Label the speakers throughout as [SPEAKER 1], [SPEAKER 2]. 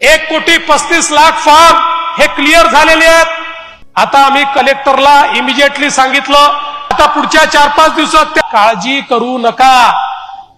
[SPEAKER 1] एक कोटी पस्तीस लाख फॉर्म हे क्लिअर झालेले आहेत. आता आम्ही कलेक्टरला इमिजिएटली सांगितलं आता पुढच्या चार पाच दिवसात त्या काळजी करू नका.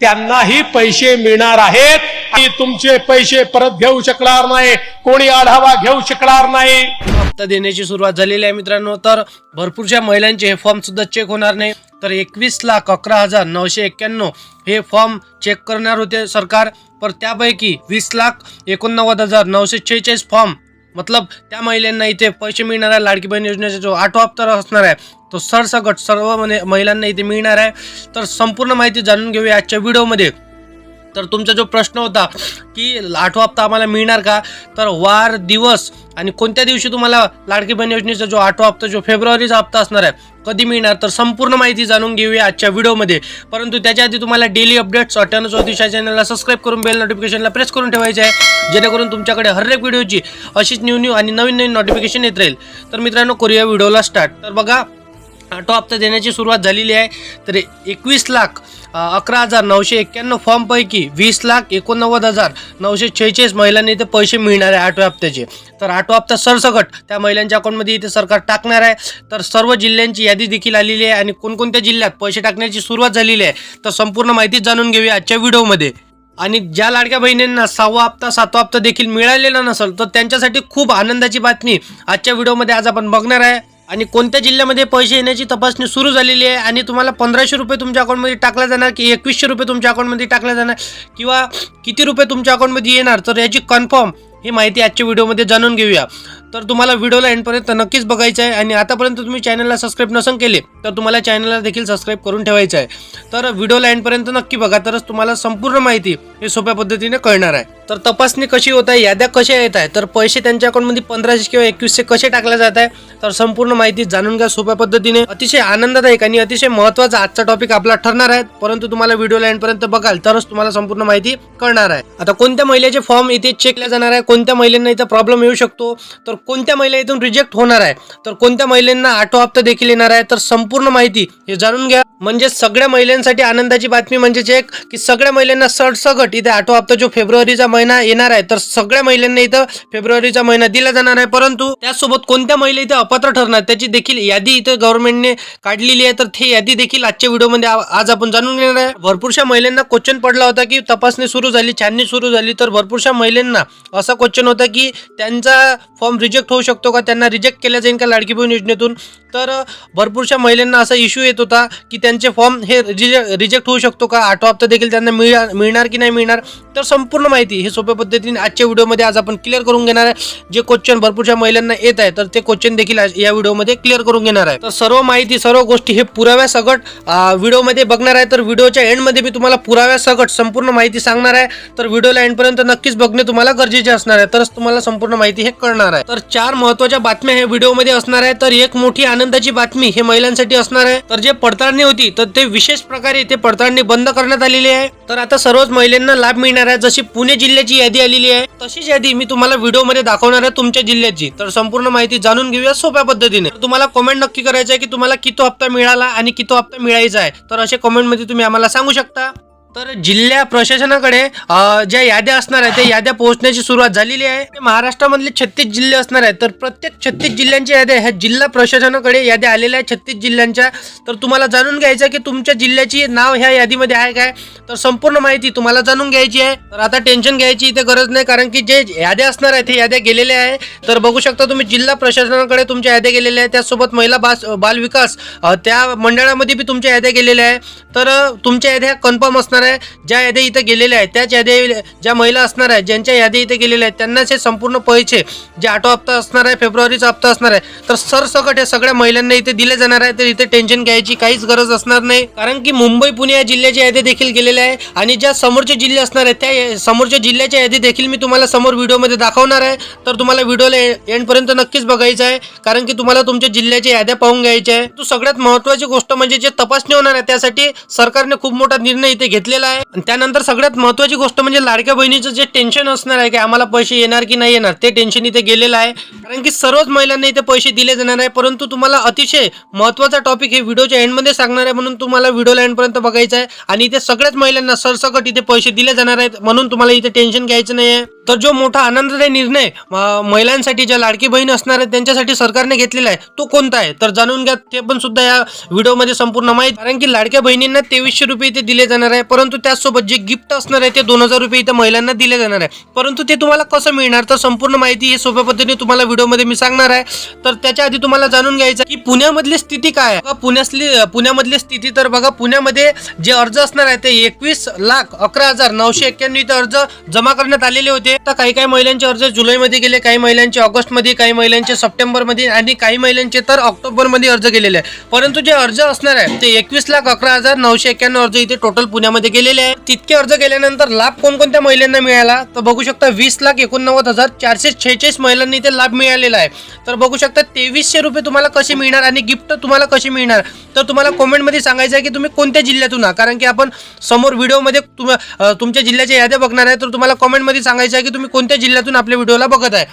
[SPEAKER 1] त्यांनाही पैसे मिळणार आहेत. आणि तुमचे पैसे परत घेऊ शकणार नाही. कोणी आढावा घेऊ शकणार नाही.
[SPEAKER 2] हप्ता देण्याची सुरुवात झालेली आहे मित्रांनो तर भरपूरशा महिलांचे हे फॉर्म सुद्धा चेक होणार नाही. तर एकवीस लाख अकरा हजार नऊशे एक्क्याण्णव हे फॉर्म चेक करणार होते सरकार. पर त्यापैकी वीस लाख एकोणनव्वद हजार नऊशे शेहेचाळीस फॉर्म. मतलब त्या महिलांना इथे पैसे मिळणार आहे. लाडकी बहीण योजनेचा जो आठवा हप्ता असणार आहे तो सरसकट सर्व महिलांना इथे मिळणार आहे. तर संपूर्ण माहिती जाणून घेऊया आजच्या व्हिडिओमध्ये तर तुमचा जो प्रश्न होता की आठवा हप्ता आम्हाला मिळणार का? तर वार दिवस आणि कोणत्या दिवशी तुम्हाला लाडकी बहीण योजनेचा जो आठवा हप्ता जो फेब्रुवारीचा हप्ता असणार आहे कधी मिळणार? तर संपूर्ण माहिती जाणून घेऊया आजच्या व्हिडिओमध्ये. परंतु त्याच्या आधी तुम्हाला डेली अपडेट्स अठ्ठ्याण्णव चौतीस या चॅनलला सबस्क्राईब करून बेल नोटिफिकेशनला प्रेस करून ठेवायचे आहे जेणेकरून तुमच्याकडे हर एक व्हिडिओची अशीच न्यू न्यू आणि नवीन नवीन नोटिफिकेशन येत राहील. तर मित्रांनो करूया व्हिडिओला स्टार्ट तर बघा आठवा हप्ता देण्याची सुरुवात झालेली आहे. तर एकवीस लाख अकरा हजार नऊशे एक्क्याण्णव फॉर्मपैकी वीस लाख एकोणनव्वद हजार नऊशे शेहेचाळीस महिलांनी इथे पैसे मिळणार आहे आठव्या हप्त्याचे. तर आठवा हप्ता सरसकट त्या महिलांच्या अकाउंटमध्ये इथे सरकार टाकणार आहे. तर सर्व जिल्ह्यांची यादी देखील आलेली आहे आणि कोणकोणत्या जिल्ह्यात पैसे टाकण्याची सुरुवात झालेली आहे तर संपूर्ण माहिती जाणून घेऊया आजच्या व्हिडिओमध्ये. आणि ज्या लाडक्या बहिणींना सहावा हप्ता सातवा हप्ता देखील मिळालेला नसेल तर त्यांच्यासाठी खूप आनंदाची बातमी आजच्या व्हिडिओमध्ये आज आपण बघणार आहे. आणि कोणत्या जिल्ह्यामध्ये पैसे येण्याची तपासणी सुरू झालेली आहे आणि तुम्हाला पंधराशे रुपये तुमच्या अकाउंटमध्ये टाकला जाणार की एकवीसशे रुपये तुमच्या अकाउंटमध्ये टाकला जाणार किंवा किती रुपये तुमच्या अकाउंटमध्ये येणार तर याची कन्फर्म ही माहिती आजच्या व्हिडिओमध्ये जाणून घेऊया. तर तुम्हाला व्हिडिओला एंडपर्यंत नक्कीच बघायचं आहे आणि आतापर्यंत तुम्ही चॅनलला सबस्क्राईब नसन केले तर तुम्हाला चॅनलला देखील सबस्क्राईब करून ठेवायचं आहे. तर व्हिडिओला एंडपर्यंत नक्की बघा तरच तुम्हाला संपूर्ण माहिती हे सोप्या पद्धतीने कळणार आहे. तर तपासणी कशी होत आहे याद्या कशा येत आहे? तर पैसे त्यांच्या अकाउंटमध्ये पंधराशे किंवा एकवीसशे कसे टाकले जात आहे? तर संपूर्ण माहिती जाणून घ्या सोप्या पद्धतीने. अतिशय आनंददायक आणि अतिशय महत्त्वाचा आजचा टॉपिक आपला ठरणार आहे. परंतु तुम्हाला व्हिडिओ लाईनपर्यंत बघाल तरच तुम्हाला संपूर्ण माहिती कळणार आहे. आता कोणत्या महिलेचे फॉर्म इथे चेक जाणार आहे? कोणत्या महिलांना इथं प्रॉब्लेम येऊ शकतो? तर कोणत्या महिला इथून रिजेक्ट होणार आहे? तर कोणत्या महिलांना आठवा हप्ता देखील येणार आहे? तर संपूर्ण माहिती हे जाणून घ्या. म्हणजे सगळ्या महिलांसाठी आनंदाची बातमी म्हणजेच एक की सगळ्या महिलांना सडसगट इथे आठवा हप्ता जो फेब्रुवारीचा महिना येणार आहे. तर सगळ्या महिलांना इथं फेब्रुवारीचा महिना दिला जाणार आहे. परंतु त्यासोबत कोणत्या महिला इथे अपात्र ठरणार? त्याची देखील यादी इथं गव्हर्नमेंटने काढलेली आहे. तर ते यादी देखील आजच्या व्हिडिओमध्ये आज आपण जाणून घेणार आहे. भरपूरशा महिलांना क्वेश्चन पडला होता की तपासणी सुरू झाली छाननी सुरू झाली. तर भरपूरशा महिलांना असा क्वेश्चन होता की त्यांचा फॉर्म रिजेक्ट होऊ शकतो का? त्यांना रिजेक्ट केला जाईल का लाडकी बहीण योजनेतून? तर भरपूरशा महिलांना असा इश्यू येत होता की त्यांचे फॉर्म हे रिजेक्ट होऊ शकतो का? आठवा हप्ता देखील त्यांना मिळणार मिळणार की नाही मिळणार? तर संपूर्ण माहिती हे सोप्या पद्धतीने आजच्या व्हिडिओमध्ये आज आपण क्लिअर करून घेणार आहे. जे क्वेश्चन भरपूरशा महिलांना येत आहे तर ते क्वेश्चन देखील या व्हिडिओमध्ये क्लिअर करून घेणार आहे. तर सर्व माहिती सर्व गोष्टी हे पुराव्यासकट व्हिडिओमध्ये बघणार आहे. तर व्हिडिओच्या एंडमध्ये मी तुम्हाला पुराव्यासकट संपूर्ण माहिती सांगणार आहे. तर व्हिडिओला एंडपर्यंत नक्कीच बघणे तुम्हाला गरजेचे असणार आहे. तरच तुम्हाला संपूर्ण माहिती हे कळणार आहे. तर चार महत्त्वाच्या बातम्या हे व्हिडिओमध्ये असणार आहे. तर एक मोठी आनंदाची बातमी हे महिलांसाठी असणार आहे. तर जे पडताळणी होती तर ते विशेष प्रकारे ते पडताळणी बंद करण्यात आलेली आहे. तर आता सर्वच महिलांना लाभ मिळणार आहे. जशी पुणे जिल्ह्याची यादी आलेली आहे. तशीच यादी मी तुम्हाला व्हिडिओमध्ये दाखवणार आहे तुमच्या जिल्ह्याची. तर संपूर्ण माहिती जाणून घेऊया सोप्या पद्धतीने. तुम्हाला कमेंट नक्की करायचं आहे की तुम्हाला किती हप्ता मिळाला आणि किती हप्ता मिळायचा आहे. तर असे कमेंटमध्ये तुम्ही आम्हाला सांगू शकता. तर जिल्हा प्रशासनाकडे ज्या याद्या असणार आहेत त्या याद्या पोहोचण्याची सुरुवात झालेली आहे. महाराष्ट्रामधले छत्तीस जिल्हे असणार आहेत. तर प्रत्येक छत्तीस जिल्ह्यांच्या याद्या ह्या जिल्हा प्रशासनाकडे याद्या आलेल्या आहेत छत्तीस जिल्ह्यांच्या. तर तुम्हाला जाणून घ्यायचं आहे की तुमच्या जिल्ह्याची नाव ह्या यादीमध्ये आहे काय? तर संपूर्ण माहिती तुम्हाला जाणून घ्यायची आहे. तर आता टेन्शन घ्यायची इथे गरज नाही कारण की जे याद्या असणार आहेत हे याद्या गेलेल्या आहे. तर बघू शकता तुम्ही जिल्हा प्रशासनाकडे तुमच्या याद्या गेलेल्या आहेत. त्यासोबत महिला बास बाल विकास त्या मंडळामध्ये बी तुमच्या याद्या गेलेल्या आहे तर तुमच्या याद्या कन्फर्म असणार आहे ज्या याद्या इथे गेलेल्या आहेत त्याच याद्या ज्या महिला असणार आहेत ज्यांच्या याद्या इथे गेलेल्या आहेत त्यांनाच हे संपूर्ण पैसे जे आठवा हप्ता असणार आहे फेब्रुवारीचा हप्ता असणार आहे तर सरसकट हे सगळ्या महिलांना इथे दिले जाणार आहे तर इथे टेन्शन घ्यायची काहीच गरज असणार नाही. कारण की मुंबई पुणे या जिल्ह्याच्या याद्या देखील गेलेल्या आहे आणि ज्या समोरचे जिल्हे असणार आहेत त्या समोरच्या जिल्ह्याच्या यादी देखील मी तुम्हाला समोर व्हिडिओमध्ये दाखवणार आहे. तर तुम्हाला व्हिडिओला एंडपर्यंत नक्कीच बघायचं आहे कारण की तुम्हाला तुमच्या जिल्ह्याच्या याद्या पाहून घ्यायच्या आहे. तो सगळ्यात महत्त्वाची गोष्ट म्हणजे जे तपासणी होणार आहे त्यासाठी सरकारने खूप मोठा निर्णय इथे घेतला घेतलेला आहे. त्यानंतर सगळ्यात महत्वाची गोष्ट म्हणजे लाडक्या बहिणीचं जे टेन्शन असणार आहे की आम्हाला पैसे येणार की नाही येणार ते टेन्शन इथे गेलेलं आहे. कारण की सर्वच महिलांना इथे पैसे दिले जाणार आहे परंतु तुम्हाला अतिशय महत्त्वाचा टॉपिक हे व्हिडिओच्या एंडमध्ये सांगणार आहे म्हणून तुम्हाला व्हिडिओला एंडपर्यंत बघायचं आहे. आणि इथे सगळ्याच महिलांना सरसकट इथे पैसे दिले जाणार आहेत म्हणून तुम्हाला इथे टेन्शन घ्यायचं नाही आहे तर जो मोठा आनंददायी निर्णय महिलांसाठी ज्या लाडकी बहीण असणार आहेत त्यांच्यासाठी सरकारने घेतलेला आहे तो कोणता आहे? तर जाणून घ्या ते पण सुद्धा या व्हिडिओमध्ये संपूर्ण माहिती. कारण की लाडक्या बहिणींना तेवीसशे रुपये इथे दिले जाणार आहे परंतु त्याचसोबत जे गिफ्ट असणार आहे ते दोन हजार रुपये इथे महिलांना दिले जाणार आहे. परंतु ते तुम्हाला कसं मिळणार? तर संपूर्ण माहिती हे सोप्या पद्धतीने तुम्हाला व्हिडिओमध्ये मी सांगणार आहे. तर त्याच्या आधी तुम्हाला जाणून घ्यायचं की पुण्यामधली स्थिती काय आहे. बघा, पुण्यातली पुण्यामधली स्थिती तर बघा पुण्यामध्ये जे अर्ज असणार आहे ते एकवीस लाख अकरा हजार नऊशे एक्क्याण्णव इथे अर्ज जमा करण्यात आलेले होते. तर काही काही महिलांचे अर्ज जुलैमध्ये गेले काही महिलांचे ऑगस्टमध्ये काही महिलांचे सप्टेंबरमध्ये आणि काही महिलांचे तर ऑक्टोबरमध्ये अर्ज गेलेले आहे परंतु जे अर्ज असणार आहे ते एकवीस लाख अकरा हजार नऊशे एक्क्याण्णव अर्ज इथे टोटल पुण्यामध्ये गेलेले आहे तितके अर्ज गेल्यानंतर लाभ कोणकोणत्या महिलांना मिळाला? तर बघू शकता वीस लाख एकोणनव्वद हजार चारशे छेचाळीस महिलांनी इथे लाभ मिळालेला आहे. तर बघू शकता तेवीसशे रुपये तुम्हाला कसे मिळणार आणि गिफ्ट तुम्हाला कसे मिळणार? तर तुम्हाला कॉमेंटमध्ये सांगायचं आहे की तुम्ही कोणत्या जिल्ह्यातून आहात? कारण की आपण समोर व्हिडिओमध्ये तुम तुमच्या जिल्ह्याच्या याद्या बघणार आहे. तर तुम्हाला कॉमेंटमध्ये सांगायचं आहे की तुम्ही कोणत्या जिल्ह्यातून आपल्या व्हिडिओला बघत आहे?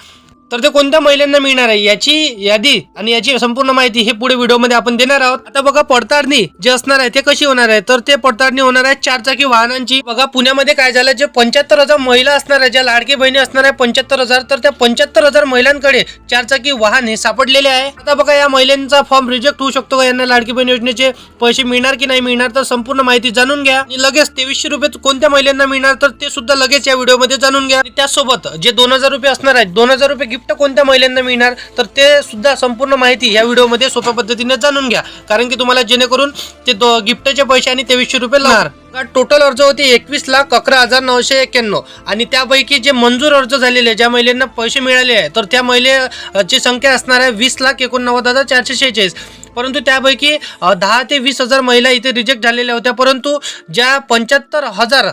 [SPEAKER 2] तर ते कोणत्या महिलांना मिळणार आहे याची यादी आणि याची संपूर्ण माहिती हे पुढे व्हिडिओमध्ये आपण देणार आहोत. आता बघा पडताळणी जे असणार आहे ते कशी होणार आहे? तर ते पडताळणी होणार आहे चारचाकी वाहनांची. बघा पुण्यामध्ये काय झालं? जे पंच्याहत्तर हजार महिला असणार आहे ज्या लाडकी बहिणी असणार आहे पंच्याहत्तर हजार तर त्या पंच्याहत्तर हजार महिलांकडे चारचाकी वाहन हे सापडलेले आहे. आता बघा या महिलांचा फॉर्म रिजेक्ट होऊ शकतो का? यांना लाडकी बहीण योजनेचे पैसे मिळणार की नाही मिळणार तर संपूर्ण माहिती जाणून घ्या. आणि लगेच तेवीसशे रुपये कोणत्या महिलांना मिळणार तर ते सुद्धा लगेच या व्हिडिओमध्ये जाणून घ्या. त्यासोबत जे दोन हजार रुपये असणार आहेत दोन हजार रुपये गिफ्ट कोणत्या महिलांना मिळणार तर ते सुद्धा संपूर्ण माहिती या व्हिडिओमध्ये सोप्या पद्धतीने जाणून घ्या. कारण की तुम्हाला जेणेकरून ते गिफ्टचे पैसे आणि तेवीसशे रुपये लागणार. टोटल अर्ज होते एकवीस लाख अकरा हजार नऊशे एक्क्याण्णव. आणि त्यापैकी जे मंजूर अर्ज झालेले ज्या महिलांना पैसे मिळाले आहे तर त्या महिलेची संख्या असणार आहे वीस लाख एकोणनव्वद हजार चारशे शेहेचाळीस. परंतु त्यापैकी दहा ते वीस हजार महिला इथे रिजेक्ट झालेल्या होत्या. परंतु ज्या पंच्याहत्तर हजार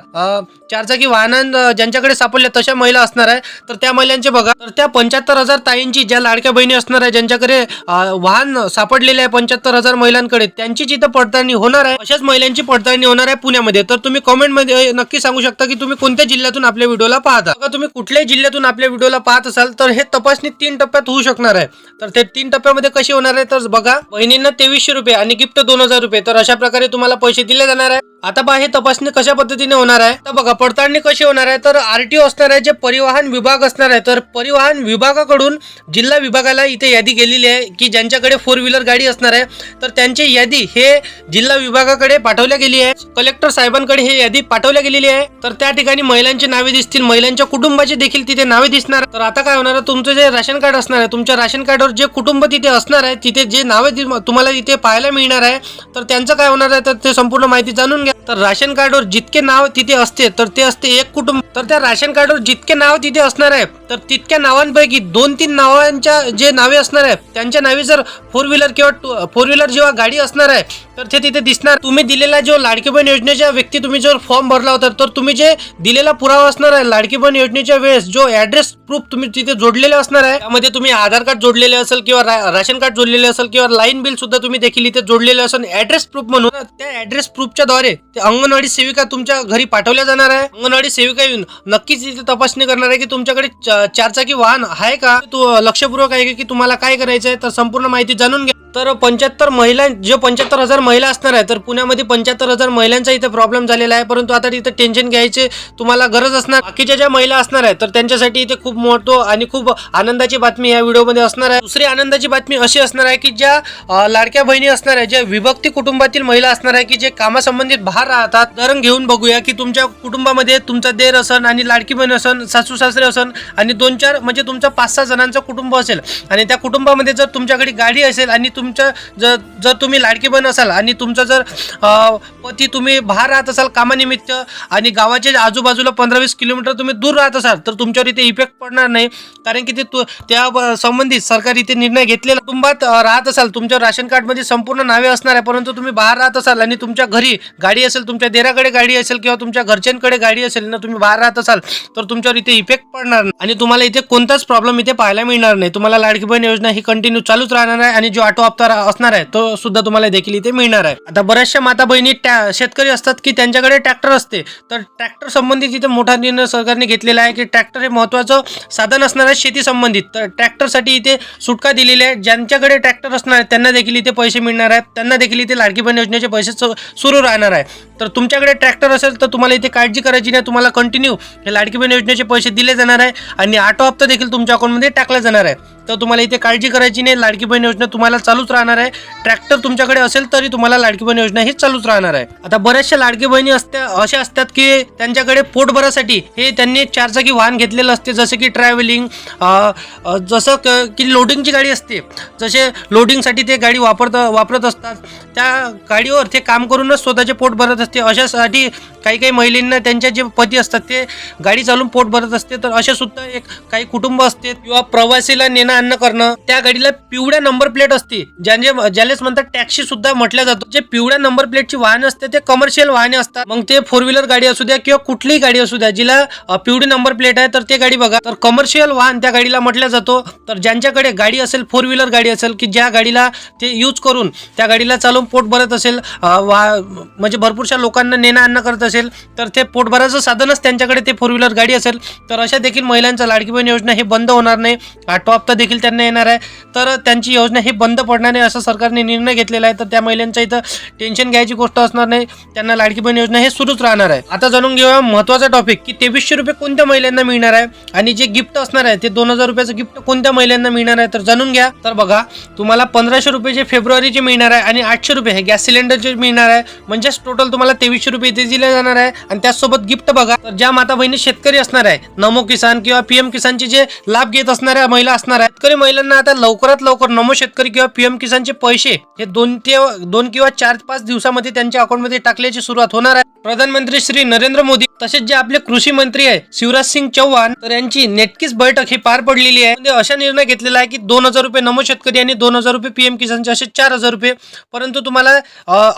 [SPEAKER 2] चारचाकी वाहनां ज्यांच्याकडे सापडल्या तशा महिला असणार आहे. तर त्या महिलांचे बघा. तर त्या पंच्याहत्तर हजार ताईंची ज्या लाडक्या बहिणी असणार आहे ज्यांच्याकडे वाहन सापडलेले आहे पंच्याहत्तर हजार महिलांकडे त्यांची जिथं पडताळणी होणार आहे अशाच महिलांची पडताळणी होणार आहे पुण्यामध्ये. तर तुम्ही कमेंटमध्ये नक्की सांगू शकता की तुम्ही कोणत्या जिल्ह्यातून आपल्या व्हिडिओला पाहता. बघा तुम्ही कुठल्याही जिल्ह्यातून आपल्या व्हिडिओला पाहत असाल तर हे तपासणी तीन टप्प्यात होऊ शकणार आहे. तर ते तीन टप्प्यामध्ये कशी होणार आहे तर बघा. बहिणींना तेवीसशे रुपये आणि गिफ्ट दोन हजार रुपये. तर अशा प्रकारे तुम्हाला पैसे दिले जाणार आहे. आता पहा हे तपासणी कशा पद्धतीने होणार आहे? तर बघा पडताळणी कशी होणार आहे? तर आरटीओ असणार आहे जे परिवहन विभाग असणार आहे. तर परिवहन विभागाकडून जिल्हा विभागाला इथे यादी गेलेली आहे की ज्यांच्याकडे फोर व्हीलर गाडी असणार आहे तर त्यांची यादी हे जिल्हा विभागाकडे पाठवल्या गेली आहे. कलेक्टर साहेबांकडे हे यादी पाठवल्या गेलेली आहे. तर त्या ठिकाणी महिलांची नावे दिसतील महिलांच्या कुटुंबाची देखील तिथे नावे दिसणार तर आता काय होणार आहे? तुमचं जे राशन कार्ड असणार आहे तुमच्या राशन कार्डवर जे कुटुंब तिथे असणार आहे तिथे जे नावे दि- तुम्हाला इथे पाहायला मिळणार आहे तर त्यांचं काय होणार आहे? तर ते संपूर्ण माहिती जाणून घ्या. तर राशन कार्डवर जितके नाव तिथे असते तर ते असते एक कुटुंब. तर त्या राशन कार्डवर जितके नाव तिथे असणार आहे तर तितक्या नावांपैकी दोन तीन नावांच्या जे नावे असणार आहे त्यांच्या नावे जर फोर व्हीलर किंवा फोर व्हीलर जेव्हा गाडी असणार आहे तर ते तिथे दिसणार तुम्ही दिलेला जो लाडकी बहीण योजनेच्या व्यक्ती तुम्ही जर फॉर्म भरला होता तर तुम्ही जे दिलेला पुरावा असणार आहे लाडकी बहीण योजनेच्या वेळेस जो ऍड्रेस प्रूफ तुम्ही तिथे जोडलेले असणार आहे त्यामध्ये तुम्ही आधार कार्ड जोडलेले असेल किंवा रा- राशन कार्ड जोडलेले असेल किंवा लाईन बिल सुद्धा तुम्ही देखील इथे जोडलेले असेल ऍड्रेस प्रूफ म्हणून त्या ऍड्रेस प्रूफच्या द्वारे ते अंगणवाडी सेविका तुमच्या घरी पाठवल्या जाणार आहे. अंगणवाडी सेविका येऊन नक्कीच इथे तपासणी करणार आहे की तुमच्याकडे चारचाकी वाहन आहे का? तो लक्षपूर्वक आहे की तुम्हाला काय करायचं आहे तर संपूर्ण माहिती जाणून घ्या. तर पंच्याहत्तर महिला जे पंच्याहत्तर हजार महिला असणार आहे तर पुण्यामध्ये पंच्याहत्तर हजार महिलांचा इथे प्रॉब्लेम झालेला आहे. परंतु आता इथे टेन्शन घ्यायचे तुम्हाला गरज असणार. बाकीच्या ज्या महिला असणार आहेत तर त्यांच्यासाठी इथे खूप मोठं आणि खूप आनंदाची बातमी या व्हिडिओमध्ये असणार आहे. दुसरी आनंदाची बातमी अशी असणार आहे की ज्या लाडक्या बहिणी असणार आहे ज्या विभक्ती कुटुंबातील महिला असणार आहे की जे कामासंबंधित बाहेर राहतात. दरण घेऊन बघूया की तुमच्या कुटुंबामध्ये तुमचा देर असन आणि लाडकी बहीण असन सासू सासरे असन आणि दोन चार म्हणजे तुमचं पाच सहा जणांचं कुटुंब असेल. आणि त्या कुटुंबामध्ये जर तुमच्याकडे गाडी असेल आणि तुमच्या जर जर तुम्ही लाडकी बहीण असाल आणि तुमचा जर पती तुम्ही बाहेर राहत असाल कामानिमित्त आणि गावाच्या आजूबाजूला पंधरा वीस किलोमीटर तुम्ही दूर राहत असाल तर तुमच्यावर इथे इफेक्ट पडणार नाही. कारण की ते तु- त्या संबंधित सरकार इथे निर्णय घेतलेला कुटुंबात राहत असाल. तुमच्या राशन कार्डमध्ये संपूर्ण नावे असणार आहे परंतु तुम्ही बाहेर राहत असाल आणि तुमच्या घरी गाडी असेल तुमच्या देराकडे गाडी असेल किंवा तुमच्या घरच्यांकडे गाडी असेल ना तुम्ही बाहेर राहत असाल तर तुमच्यावर इथे इफेक्ट पडणार नाही. आणि तुम्हाला इथे कोणताच प्रॉब्लेम इथे पाहायला मिळणार नाही. तुम्हाला लाडकी बहीण योजना ही कंटिन्यू चालूच राहणार आहे आणि जो ऑटो हप्ता असणार आहे तो सुद्धा तुम्हाला देखील इथे मिळणार आहे. आता बऱ्याचशा माता बहिणी ट्रॅ- शेतकरी असतात की त्यांच्याकडे ट्रॅक्टर असते. तर ट्रॅक्टर संबंधित इथे मोठा निर्णय सरकारने घेतलेला आहे की ट्रॅक्टर हे महत्वाचं साधन असणार आहे शेती संबंधित. तर ट्रॅक्टरसाठी इथे सुटका दिलेली आहे. ज्यांच्याकडे ट्रॅक्टर असणार आहे त्यांना देखील इथे पैसे मिळणार आहेत. त्यांना देखील इथे लाडकी बहीण योजनेचे पैसे सु- सुरू राहणार आहे. तर तुमच्याकडे ट्रॅक्टर असेल तर तुम्हाला इथे काळजी करायची नाही. तुम्हाला कंटिन्यू हे लाडकी बहीण योजनेचे पैसे दिले जाणार आहे आणि आठो हप्ता देखील तुमच्या अकाउंटमध्ये टाकला जाणार आहे. तर तुम्हाला इथे काळजी करायची नाही. लाडकी बहीण योजना तुम्हाला चालूच राहणार आहे. ट्रॅक्टर तुमच्याकडे असेल तरी तुम्हाला लाडकी बहीण योजना ही चालूच राहणार आहे. आता बऱ्याचशा लाडकी बहिणी असत्या अशा असतात की त्यांच्याकडे पोटभरासाठी हे त्यांनी चारचाकी वाहन घेतलेलं असते. जसे की ट्रॅव्हलिंग जसं क- की लोडिंगची गाडी असते. जसे लोडिंगसाठी ते गाडी वापरत वापरत असतात. त्या गाडीवर ते काम करूनच स्वतःचे पोट भरत असते. अशासाठी काही काही महिलांना त्यांच्या जे पती असतात ते गाडी चालून पोट भरत असते. तर असे सुद्धा एक काही कुटुंब असते. किंवा प्रवासीला नेणं आणणं करणं त्या गाडीला पिवळ्या नंबर प्लेट असते. ज्यांचे ज्यालेच म्हणतात टॅक्सी सुद्धा म्हटल्या जातो. जे पिवळ्या नंबर प्लेटची वाहन असते ते कमर्शियल वाहने असतात. मग ते फोर व्हीलर गाडी असू द्या किंवा कुठलीही गाडी असू द्या जिला पिवळी नंबर प्लेट आहे तर ते गाडी बघा. तर कमर्शियल वाहन त्या गाडीला म्हटल्या जातो. तर ज्यांच्याकडे गाडी असेल फोर व्हीलर गाडी असेल की ज्या गाडीला ते यूज करून त्या गाडीला चालवून पोट भरत असेल म्हणजे भरपूरशा लोकांना नेणं आणणं करत असेल तर ते पोट भरायचं साधनच त्यांच्याकडे ते फोर व्हीलर गाडी असेल तर अशा देखील महिलांचा लाडकी बहीण योजना हे बंद होणार नाही. आठवा हप्ता देखील त्यांना येणार आहे. तर त्यांची योजना ही बंद पडणार नाही असं सरकारने निर्णय घेतलेला आहे. तर त्या महिलांच्या इथं टेन्शन घ्यायची गोष्ट असणार नाही. त्यांना लाडकी बहीण योजना हे सुरूच राहणार आहे. आता जाणून घेऊया महत्त्वाचा टॉपिक की तेवीसशे रुपये कोणत्या महिलांना मिळणार आहे? आणि जे गिफ्ट असणार आहे ते दोन हजार रुपयाचं गिफ्ट कोणत्या महिलांना मिळणार आहे? तर जाणून घ्या. तर बघा तुम्हाला पंधराशे रुपये जे फेब्रुवारीचे मिळणार आहे आणि आठशे रुपये हे गॅस सिलेंडरचे मिळणार आहे म्हणजेच टोटल तुम्हाला तेवीसशे रुपये इथे दिले जाणार आहे. आणि त्याचसोबत गिफ्ट बघा. तर ज्या माता बहिणी शेतकरी असणार आहे नमो किसान किंवा पीएम किसानचे जे लाभ घेत असणाऱ्या महिला असणार आहे शेतकरी महिलांना आता लवकरात लवकर नमो शेतकरी किंवा पीएम किसानचे पैसे हे दोन ते दोन किंवा चार पाच दिवसामध्ये त्यांच्या अकाउंटमध्ये टाकल्याची सुरुवात होणार आहे. प्रधानमंत्री श्री नरेंद्र मोदी तसेच जे आपले कृषी मंत्री आहे शिवराज सिंग चौहान तर यांची नेटकीच बैठक ही पार पडलेली आहे. म्हणजे अशा निर्णय घेतलेला आहे की दोन हजार रुपये नमो शेतकरी आणि दोन हजार रुपये पीएम किसानचे असे चार हजार रुपये परंतु तुम्हाला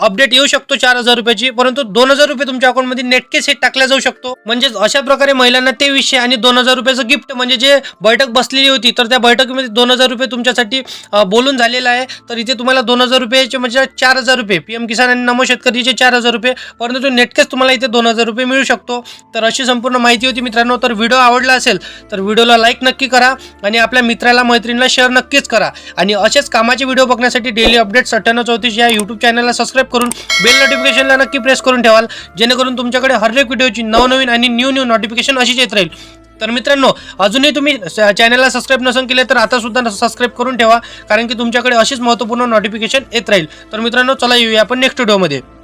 [SPEAKER 2] अपडेट येऊ शकतो चार हजार रुपयाची परंतु दोन हजार रुपये तुमच्या अकाउंटमध्ये नेटकेस हे टाकल्या जाऊ शकतो. म्हणजेच अशा प्रकारे महिलांना ते विषय आणि दोन हजार रुपयाचं गिफ्ट म्हणजे जे बैठक बसलेली होती तर त्या बैठकीमध्ये दोन हजार रुपये तुमच्यासाठी बोलून झालेलं आहे. तर इथे तुम्हाला दोन हजार रुपयाचे म्हणजे चार हजार रुपये पीएम किसान आणि नमो शेतकरीचे चार हजार रुपये परंतु नेटकेच तुम्हाला इथे दोन हजार रुपये मिळू शकतो. तर अशी संपूर्ण माहिती होती मित्रांनो. तर व्हिडिओ आवडला असेल तर व्हिडिओला लाईक नक्की करा आणि आपल्या मित्राला मैत्रिणीला शेअर नक्कीच करा. आणि असेच कामाचे व्हिडिओ बघण्यासाठी डेली अपडेट्स अठ्ठ्याण्णव चौतीस या यूट्यूब चॅनलला सबस्क्राईब करून बेल नोटिफिकेशनला नक्की प्रेस करून ठेवाल. जेणेकरून तुमच्याकडे हर एक व्हिडिओची नवनवीन आणि न्यू न्यू नोटिफिकेशन अशीच येत राहील. तर मित्रांनो अजूनही तुम्ही स- चॅनलला सबस्क्राईब नसून केले तर आता सुद्धा सबस्क्राईब करून ठेवा कारण की तुमच्याकडे अशीच महत्त्वपूर्ण नोटिफिकेशन येत राहील. तर मित्रांनो चला येऊया आपण नेक्स्ट व्हिडिओमध्ये